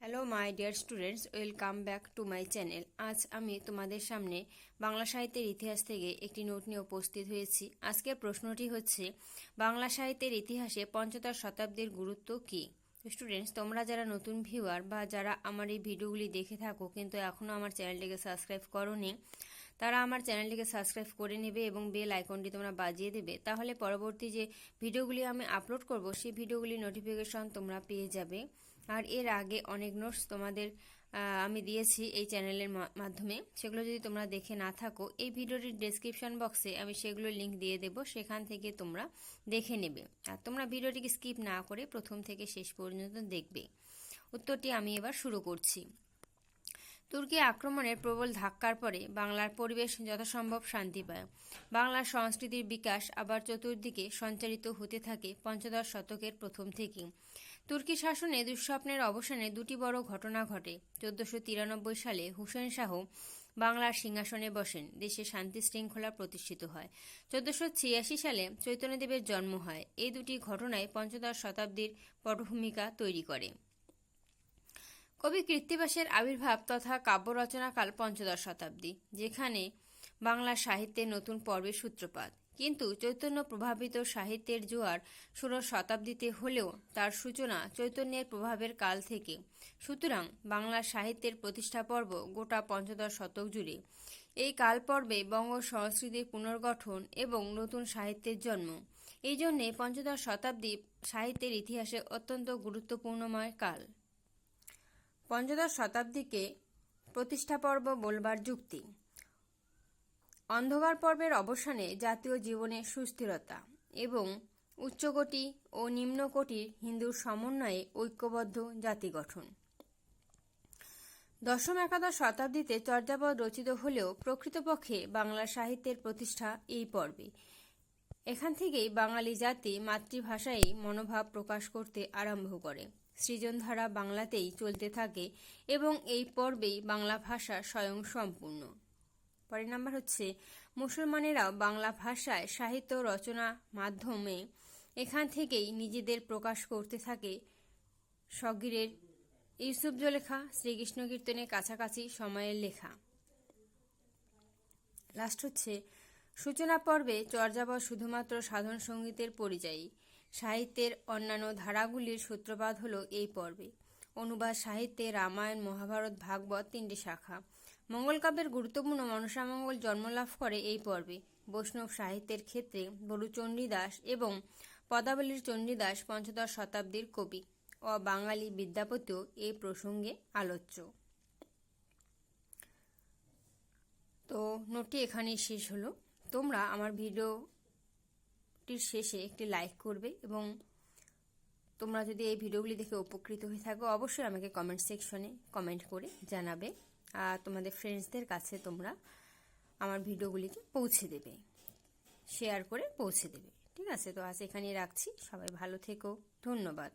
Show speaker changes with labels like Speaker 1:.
Speaker 1: Hello my dear students welcome back to my channel আজ আমি তোমাদের সামনে বাংলা সাহিত্যের ইতিহাস থেকে একটি নোট নিয়ে উপস্থিত হয়েছি। আজকের প্রশ্নটি হচ্ছে, বাংলা সাহিত্যের ইতিহাসে পঞ্চদশ শতাব্দীর গুরুত্ব কী? স্টুডেন্টস তোমরা যারা নতুন ভিউয়ার বা যারা আমার এই ভিডিওগুলি দেখে থাকো, কিন্তু এখনও আমার চ্যানেলটিকে সাবস্ক্রাইব করোনি, তারা আমার চ্যানেলটিকে সাবস্ক্রাইব করে নেবে এবং বেল আইকনটি তোমরা বাজিয়ে দেবে। তাহলে পরবর্তী যে ভিডিওগুলি আমি আপলোড করব, সেই ভিডিওগুলি নোটিফিকেশন তোমরা পেয়ে যাবে। আর এর আগে অনেক নোটস তোমাদের আমি দিয়েছি এই চ্যানেলের মাধ্যমে। সেগুলো যদি তোমরা দেখে না থাকো, এই ভিডিওটির ডেসক্রিপশন বক্সে আমি সেগুলোর লিঙ্ক দিয়ে দেব, সেখান থেকে তোমরা দেখে নেবে। আর তোমরা ভিডিওটিকে স্কিপ না করে প্রথম থেকে শেষ পর্যন্ত দেখবে। উত্তরটি আমি এবার শুরু করছি। তুর্কি আক্রমণের প্রবল ধাক্কার পরে বাংলার পরিবেশ যথাসম্ভব শান্তি পায়। বাংলার সংস্কৃতির বিকাশ আবার চতুর্দিকে সঞ্চারিত হতে থাকে পঞ্চদশ শতকের প্রথম থেকে তুর্কি শাসনে দুঃস্বপ্নের অবসানে দুটি বড় ঘটনা ঘটে। চোদ্দশো তিরানব্বই সালে হুসেন শাহ বাংলার সিংহাসনে বসেন। দেশে শান্তি শৃঙ্খলা প্রতিষ্ঠিত হয়। চোদ্দশো ছিয়াশি সালে চৈতন্যদেবের জন্ম হয়। এই দুটি ঘটনায় পঞ্চদশ শতাব্দীর পটভূমিকা তৈরি করে। কবি কৃত্তিবাসের আবির্ভাব তথা কাব্য রচনাকাল পঞ্চদশ শতাব্দী, যেখানে বাংলা সাহিত্যের নতুন পর্বের সূত্রপাত। কিন্তু চৈতন্য প্রভাবিত সাহিত্যের জোয়ার ষোড়শ শতাব্দীতে হলেও তার সূচনা চৈতন্যের প্রভাবের কাল থেকে। সুতরাং বাংলা সাহিত্যের প্রতিষ্ঠা পর্ব গোটা পঞ্চদশ শতক জুড়ে। এই কাল পর্বে বঙ্গ সংস্কৃতির পুনর্গঠন এবং নতুন সাহিত্যের জন্ম। এই জন্যে পঞ্চদশ শতাব্দী সাহিত্যের ইতিহাসে অত্যন্ত গুরুত্বপূর্ণময় কাল। পঞ্চদশ শতাব্দীকে প্রতিষ্ঠা পর্ব বলবার যুক্তি। অন্ধকার পর্বের অবসানে জাতীয় জীবনে সুস্থিরতা এবং উচ্চকোটি ও নিম্নকোটির হিন্দুর সমন্বয়ে ঐক্যবদ্ধ জাতি গঠন। দশম একাদশ শতাব্দীতে চর্যাপদ রচিত হলেও প্রকৃতপক্ষে বাংলা সাহিত্যের প্রতিষ্ঠা এই পর্বে। এখান থেকেই বাঙালি জাতি মাতৃভাষায় মনোভাব প্রকাশ করতে আরম্ভ করে। সৃজনধারা বাংলাতেই চলতে থাকে এবং এই পর্বেই বাংলা ভাষা স্বয়ং সম্পূর্ণ পরের নাম্বার হচ্ছে, মুসলমানেরাও বাংলা ভাষায় সাহিত্য রচনা মাধ্যমে এখান থেকেই নিজেদের প্রকাশ করতে থাকে। সগিরের ইউসুফ জলেখা শ্রীকৃষ্ণ কীর্তনের কাছাকাছি সময়ের লেখা। লাস্ট হচ্ছে, সূচনা পর্বে চর্যাপদ শুধুমাত্র সাধন সঙ্গীতের পরিযায়ী। সাহিত্যের অন্যান্য ধারাগুলির সূত্রপাত হল এই পর্বে। অনুবাদ সাহিত্যে রামায়ণ, মহাভারত, ভাগবত তিনটি শাখা। মঙ্গলকাব্যের গুরুত্বপূর্ণ মনসামঙ্গল জন্মলাভ করে এই পর্বে। বৈষ্ণব সাহিত্যের ক্ষেত্রে বড়ু চণ্ডীদাস এবং পদাবলীর চণ্ডীদাস পঞ্চদশ শতাব্দীর কবি ও বাঙালি বিদ্যাপতিও এই প্রসঙ্গে আলোচ্য। তো নোটটি এখানেই শেষ হলো। তোমরা আমার ভিডিওটির শেষে একটি লাইক করবে এবং তোমরা যদি এই ভিডিওগুলি দেখে উপকৃত হয়ে থাকো, অবশ্যই আমাকে কমেন্ট সেকশনে কমেন্ট করে জানাবে। আর তোমাদের ফ্রেন্ডসদের কাছে তোমরা আমার ভিডিওগুলিকে পৌঁছে দেবে শেয়ার করে পৌঁছে দেবে। ঠিক আছে? তো আজ এখানেই রাখছি। সবাই ভালো থেকো। ধন্যবাদ।